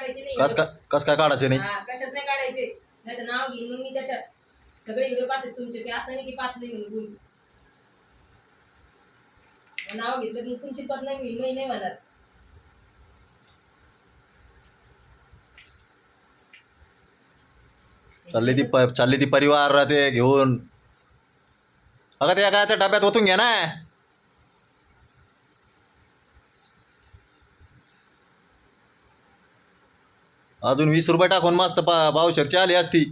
काढायचे नाही कस काय कस काय काढायचे नाही? हा, कशाच नाही काढायचे. नाही तर नाव घेईन मग मी त्याच्यात. सगळे व्हिडिओ पाहते तुमचे ते असं नाही की नाही म्हणून. कोणी. नाव घेतलं की तुमची बदनामी होईल मी नाही म्हणत. चालली ती प- चालली ती परिवार ते घेऊन. अगं त्या काय त्या डब्यात ओतून घ्या ना. अजून वीस रुपये टाकून मस्त पा पावशरची आली असती.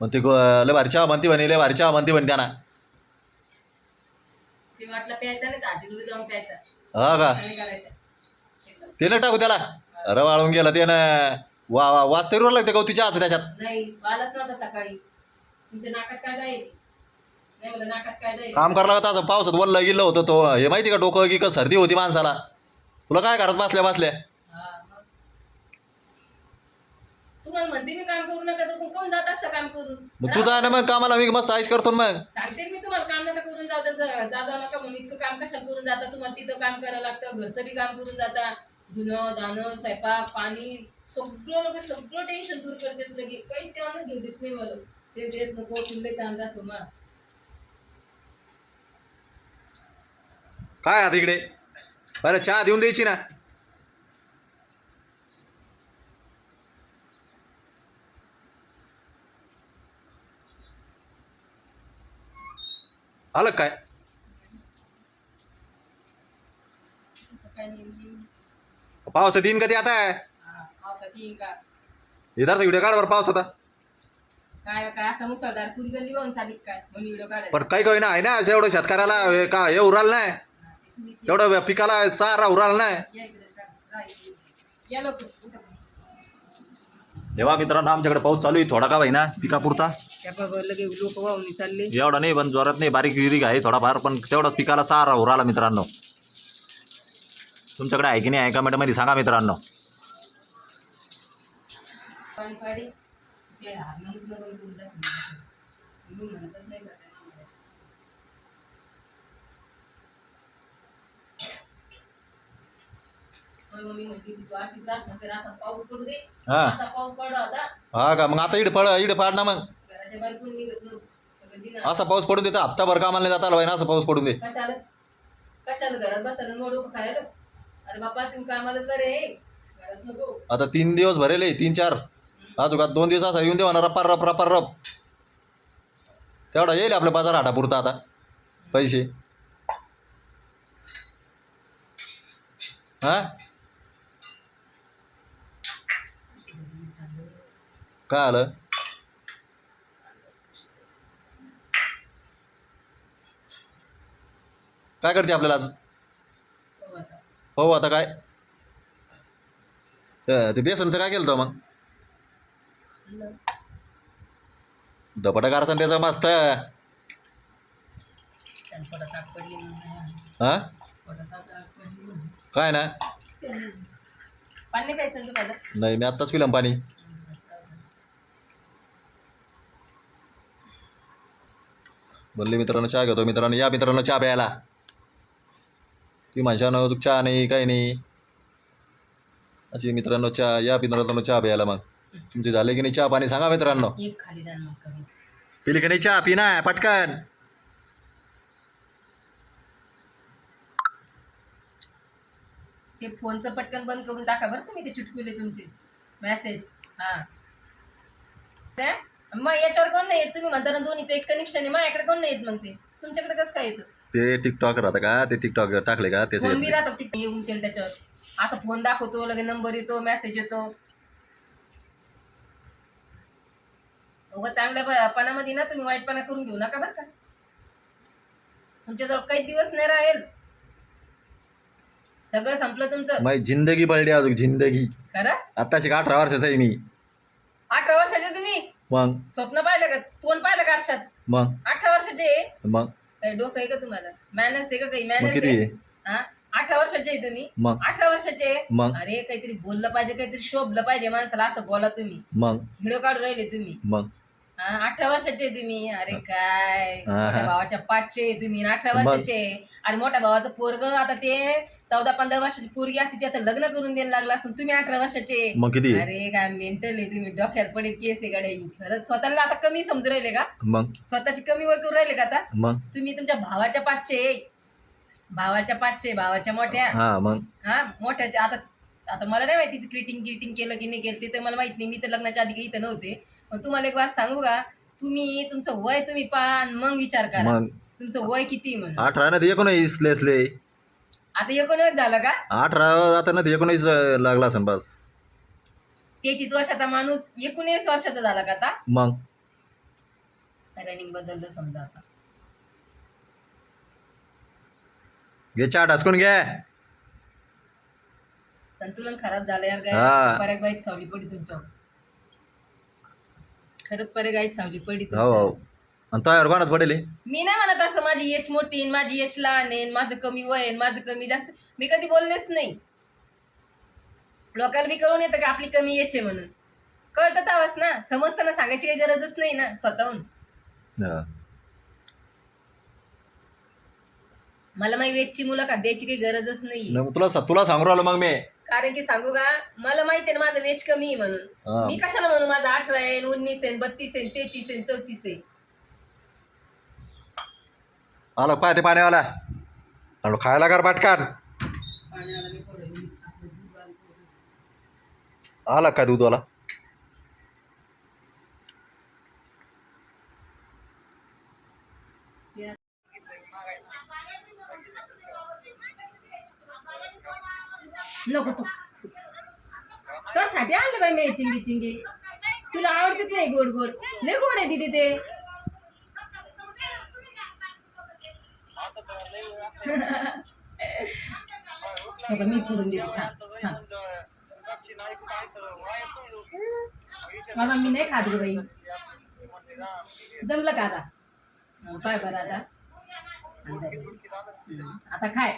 मग ते लय भारी चहा म्हणती म्हणे लय भारी चहा म्हणती म्हणे त्यांना. ते वाटलं प्यायचा नाही आजीकडे जाऊन प्यायचा. हा का? आणि करायचा. ते न टाकू त्याला. अरे वाळून गेला ते ना. वा वा वाजता रोड लागते गवतीच्या असं त्याच्यात? नाही आलाच नव्हता सकाळी. तुमच्या नाकात काय जाईल नाही मला नाकात काय जाईल काम करायला लागत असं पावसात वल्ल गेलं होतं तो. हे माहिती का डोकं की का सर्दी होती माणसाला. तुला काय करत बसल्या बसल्या? मग. तुम्हाला म्हणते मी काम करू नका तर पण कोण जात असतं काम करून? मग तू जा ना मग कामाला मी मस्त आईश करतो ना मग. सांगते मी तुम्हाला काम नका करून जाऊ जा जाऊ नका म्हणून. इतकं काम कशाला करून जाता? तुम्हाला तिथं काम करायला लागतं घरचं बी काम करून जाता. धुणं दाणं स्वयंपाक पाणी सगळं सगळं टेन्शन दूर करते लगे काही तेव्हा घेऊ देत नाही मला. ते देत नको तुला ताण राहतो मग. काय आता इकडे? बरं चहा देऊन द्यायची ना. आलं का काय? पावसात येईन कधी आता? हा, पावसात येईन का इधरचा व्हिडिओ काढ बरं पावसात. काय काय असं मुसळधार पुरी गल्ली वाहून चालीत काय? म्हणून व्हिडिओ काढायचा पण काही काही ना आहे ना एवढं शेतकऱ्याला का हे उराल नाही. ते. तेवढं पिकाला सारा उराल नाही. तेव्हा मित्रांनो आमच्याकडे पाऊस चालू आहे. थोडा का ना पिकापुरता? लोक वाहून चालले एवढा नाही पण जोरात नाही. बारीक विरीक आहे थोडाफार पण तेवढा पिकाला सारा उराला मित्रांनो. तुमच्याकडे आहे की नाही आहे कमेंटमध्ये सांगा मित्रांनो. पाणी पाडी ते हातनामूस नको करून टाकून मी म्हणतच नाही जाते ना मला. मग मम्मी म्हणली होती, तू अशी प्रार्थना कर आता पाऊस पडू दे. हा. आता पाऊस पडला होता. हा का? मग आता इकडे पड इकडे पाड ना मग. घराच्या बाहेर कोणी निघत नव्हतं. सगळं जिना असा पाऊस पडून देतो हप्ताभर कामाला नाही जाता आला पाहिजे असं पाऊस पडून दे. कशाला? कशाला घरात बसायला मोडू खायला? अरे बापा तुम्ही कामालाच बरे आहे. घरात नको. आता तीन दिवस भरेले तीन चार. का दोन दिवस असा येऊन दे म्हणा रप्पा रप रप्पा रप. तेवढा येईल आपल्या बाजार हाटापुरता आता पैसे. हा? काय आलं काय करते आपल्याला आज हो आता. काय ते बेसनचं काय केलं मग धपाटा करायचा त्याचा मस्त. हा. काय ना पाणी प्यायचं नाही मी आत्ताच पिलं पाणी बोलले मित्रांनो चहा घेतो मित्रांनो या मित्रांनो चहा प्यायला. ती म्हणशानं अजून चहा नाही काही नाही. अशी मित्रांनो चहा या मित्रांनो चहा प्यायला मग. तुमचे झाले की नाही चहा पाणी? सांगा मित्रांनो. पिली की नाही चहा? पी ना पटकन. ते फोनचं पटकन बंद करून टाका बरं तुम्ही ते चुटकुले तुमचे. मेसेज हा. मग याच्यावर कोण नाही येत? तुम्ही म्हणता ना दोन्हीचं एक कनेक्शन आहे माझ्याकडे कोण नाही येत मग ते? तुमच्याकडे कसं काय येतं? ते टिकटॉक राहतं का? ते टिकटॉक टाकले का? त्याचे फोन बी राहतो तिथे येऊन ते त्याच्यावर. असा फोन दाखवतो लगे नंबर येतो मेसेज येतो. उगा चांगल्या प- पणामध्ये ना तुम्ही वाईटपणा करून घेऊ नका बरं का. तुमच्याजवळ काही दिवस नाही राहील. सगळं संपलं तुमचं. माझी जिंदगी पडली अजून जिंदगी. खरं? आत्ताशी का अठरा वर्षाचा आहे मी. अठरा वर्षाचे तुम्ही? मग? स्वप्न पाहिलं का? तोंड पाहिलं का आरशात? मग? अठरा वर्षाचे आहे? मग? काही डोकं आहे का तुम्हाला? मॅनर्स आहे का काही? मग मॅनर्स किती आहे? आहे? हा? अठरा वर्षाचे आहे तुम्ही? मग? अठरा वर्षाचे आहे? मग? अरे काहीतरी बोललं पाहिजे काहीतरी शोभलं पाहिजे माणसाला असं बोला तुम्ही. मग? व्हिडिओ काढून राहिले तुम्ही. मग? अठरा वर्षाचे आहे तुम्ही अरे काय. मोठ्या भावाच्या पाचशे आहे तुम्ही आणि अठरा? वर्षाचे आहे. आणि मोठ्या भावाचं पोरग आता ते चौदा पंधरा वर्षाची पोरगी असते त्याचं लग्न करून द्यायला लागलं असतं तुम्ही अठरा वर्षाचे आहे. मग किती आहे? अरे काय मेंटल आहे तुम्ही डोक्यात पडेल केस आहे गाड्या. खरंच स्वतःला आता कमी समजू राहिले का मग स्वतःची कमी वय करून राहिले का आता मग तुम्ही तुमच्या भावाच्या पाचशे आहे. भावाच्या पाचशे भावाच्या मोठ्या हा मग हा मोठ्याच्या आता आता मला नाही माहिती क्रिटिंग किटिंग केलं की नाही केलं ते तर मला माहीत नाही मी तर लग्नाच्या आधी काही इथं नव्हते पण तुम्हाला एक बात सांगू का? तुम्ही तुमचं वय तुम्ही पहा आणि मग विचार करा. मग? तुमचं वय किती म्हणून? अठरा ना ते एकोणीस लेसले. आता एकोणीस झालं का? अठरा आता ना ते एकोणीस अं, लागला असेल बस. तेहतीस वर्षाचा माणूस एकोणीस वर्षाचा झाला का आता? मग? रनिंग बदललं समजा आता. घे चहा टासकून घे. संतुलन खराब झालं यार हा. काय? परत बाईक सावली पडली तुमच्यावर. खरंच गाई सावली पडली हो हो. तुमच्यावर आणि तयार कोणाच पडेल हे? मी नाही म्हणत असं माझी एच मोठी आहे, माझी एच लहान आहे माझं कमी वय आहे, माझं कमी जास्त मी कधी बोललेच नाही. लोकांना बी कळून येतं का आपली कमी एच आहे म्हणून. कळतं तावस ना. समजताना सांगायची काही गरजच नाही ना स्वतःहून. हा. मला माझी वेचची मुलाखत द्यायची काही गरजच नाही नाही, मग तुला सा- तुला सांगू राहिलो मग मी. कारण की सांगू का मला माहिती आहे ना माझं वेच कमी आहे म्हणून. मी कशाला म्हणू माझं अठरा आहे उन्नीस आहे बत्तीस आहे तेहतीस आहे चौतीस आहे. आला पाय ते पाण्यावाला खायला कर पाटकार आला काय दूधवाला नको तू. तुझ्यासाठी आणलं बाई मी चिंगी चिंगी। तुला आवडतेच नाही गोड गोड? लय गोड आहे दिदी ते। मी फोडून देते बाबा मी नाही खात ग बाई का आता काय आता खाय